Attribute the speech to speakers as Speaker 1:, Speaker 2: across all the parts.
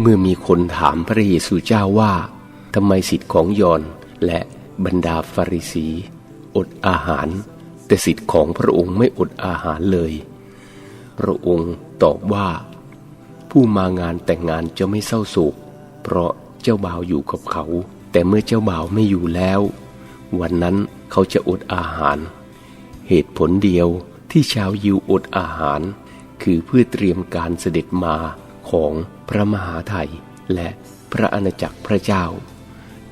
Speaker 1: เมื่อมีคนถามพระเยซูเจ้าว่าทำไมสิทธิ์ของยอนและบรรดาฟาริสี อดอาหาร แต่สิทธิ์ของพระองค์ไม่อดอาหารเลย พระองค์ตอบว่า ผู้มางานแต่งงานจะไม่เศร้าโศก เพราะเจ้าบ่าวอยู่กับเขา แต่เมื่อเจ้าบ่าวไม่อยู่แล้ว วันนั้นเขาจะอดอาหาร เหตุผลเดียวที่ชาวยิวอดอาหาร คือเพื่อเตรียมการเสด็จมา ของพระมหาไทยและพระอาณาจักรพระเจ้า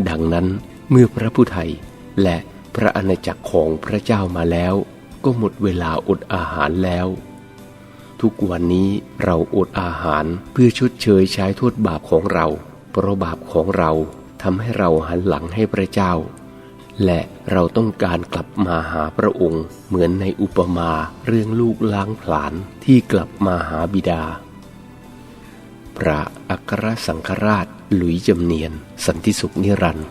Speaker 1: ดังนั้นเมื่อพระผู้ไทยและพระอาณาจักรของพระเจ้ามาแล้ว ก็หมดเวลาอดอาหารแล้ว ทุกวันนี้เราอดอาหารเพื่อชดเชยใช้โทษบาปของเรา เพราะบาปของเราทำให้เราหันหลังให้พระเจ้า และเราต้องการกลับมาหาพระองค์ เหมือนในอุปมาเรื่องลูกล้างผลาญที่กลับมาหาบิดา ระอัครสังฆราช หลุยจำเนียน สันติสุขนิรันดร์